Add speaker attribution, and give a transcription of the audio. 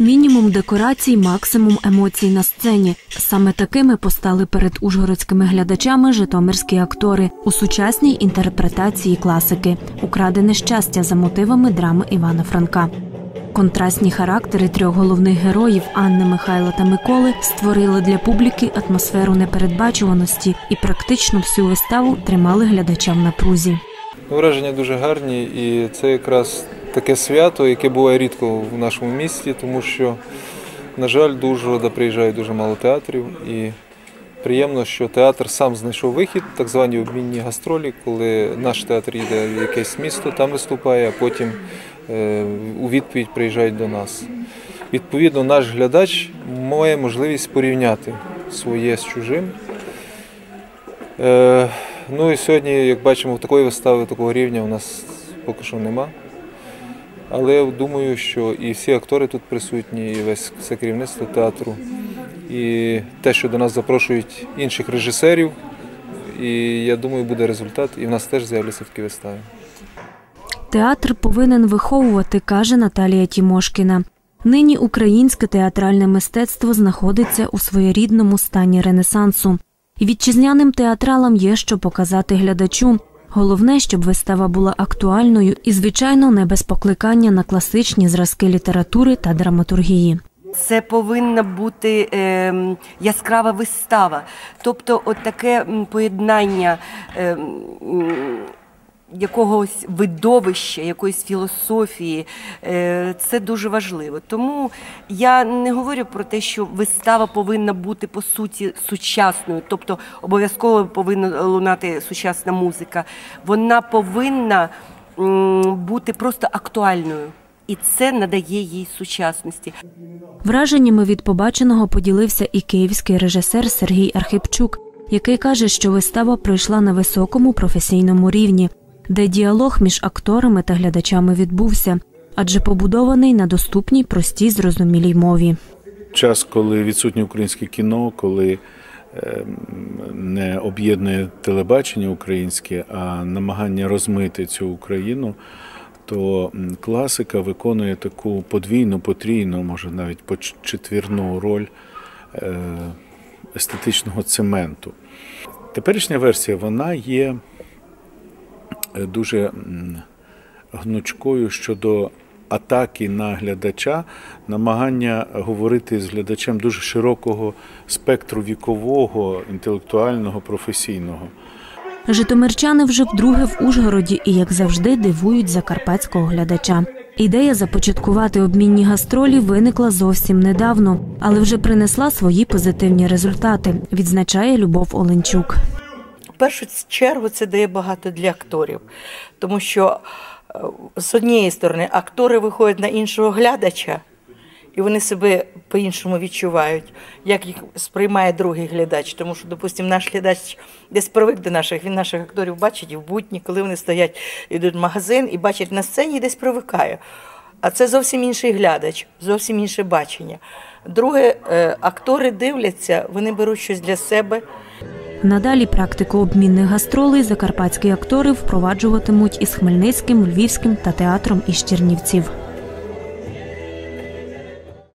Speaker 1: Мінімум декорацій, максимум емоцій на сцені. Саме такими постали перед ужгородськими глядачами житомирські актори у сучасній інтерпретації класики Украдене щастя за мотивами драми Івана Франка. Контрастні характери трьох головних героїв Анни, Михайла та Миколи створили для публіки атмосферу непередбачуваності і практично всю виставу тримали глядача в напрузі.
Speaker 2: Враження дуже гарні, і це якраз таке свято, яке буває рідко в нашому місті, тому що, на жаль, Ужгорода приїжджає дуже мало театрів. І приємно, що театр сам знайшов вихід, так звані обмінні гастролі, коли наш театр їде в якесь місто, там виступає, а потім е, у відповідь приїжджають до нас. Відповідно, наш глядач має можливість порівняти своє з чужим. Е, Ну і сьогодні, як бачимо, такої вистави, такого рівня у нас поки що нема. Але я думаю, що і всі актори тут присутні, і весь все керівництво театру, і те, що до нас запрошують інших режисерів, і я думаю, буде результат, і в нас теж з'являться такі вистави.
Speaker 1: Театр повинен виховувати, каже Наталія Тімошкіна. Нині українське театральне мистецтво знаходиться у своєрідному стані ренесансу. І вітчизняним театралам є що показати глядачу. Головне, щоб вистава була актуальною і, звичайно, не без покликання на класичні зразки літератури та драматургії.
Speaker 3: Це повинна бути е, яскрава вистава, тобто, от таке поєднання е, якогось видовища, якоїсь філософії. Е, це дуже важливо. Тому я не говорю про те, що вистава повинна бути по суті сучасною, тобто обов'язково повинна лунати сучасна музика. Вона повинна бути просто актуальною. І це надає їй сучасності.
Speaker 1: Враженнями від побаченого поділився і київський режисер Сергій Архипчук, який каже, що вистава пройшла на високому професійному рівні, де діалог між акторами та глядачами відбувся, адже побудований на доступній, простій, зрозумілій мові.
Speaker 4: час, коли відсутнє українське кіно, коли ем, не об'єднує телебачення українське, а намагання розмити цю Україну, то класика виконує таку подвійну, потрійну, може навіть почетвірну роль е, естетичного цементу. Теперішня версія вона є дуже гнучкою щодо атаки на глядача, намагання говорити з глядачем дуже широкого спектру вікового, інтелектуального, професійного.
Speaker 1: Житомирчани вже вдруге в Ужгороді і, як завжди, дивують закарпатського глядача. Ідея започаткувати обмінні гастролі виникла зовсім недавно, але вже принесла свої позитивні результати, відзначає Любов Оленчук.
Speaker 5: Першу чергу це дає багато для акторів, тому що е, з однієї сторони актори виходять на іншого глядача, і вони себе по-іншому відчувають, як їх сприймає другий глядач. Тому що, допустимо, наш глядач десь привик до наших, він наших акторів бачить і в будні, коли вони стоять, йдуть в магазин і бачать на сцені і десь привикає. А це зовсім інший глядач, зовсім інше бачення. Друге, е, актори дивляться, вони беруть щось для себе.
Speaker 1: Надалі практику обмінних гастролей закарпатські актори впроваджуватимуть із Хмельницьким, Львівським та театром із Чернівців.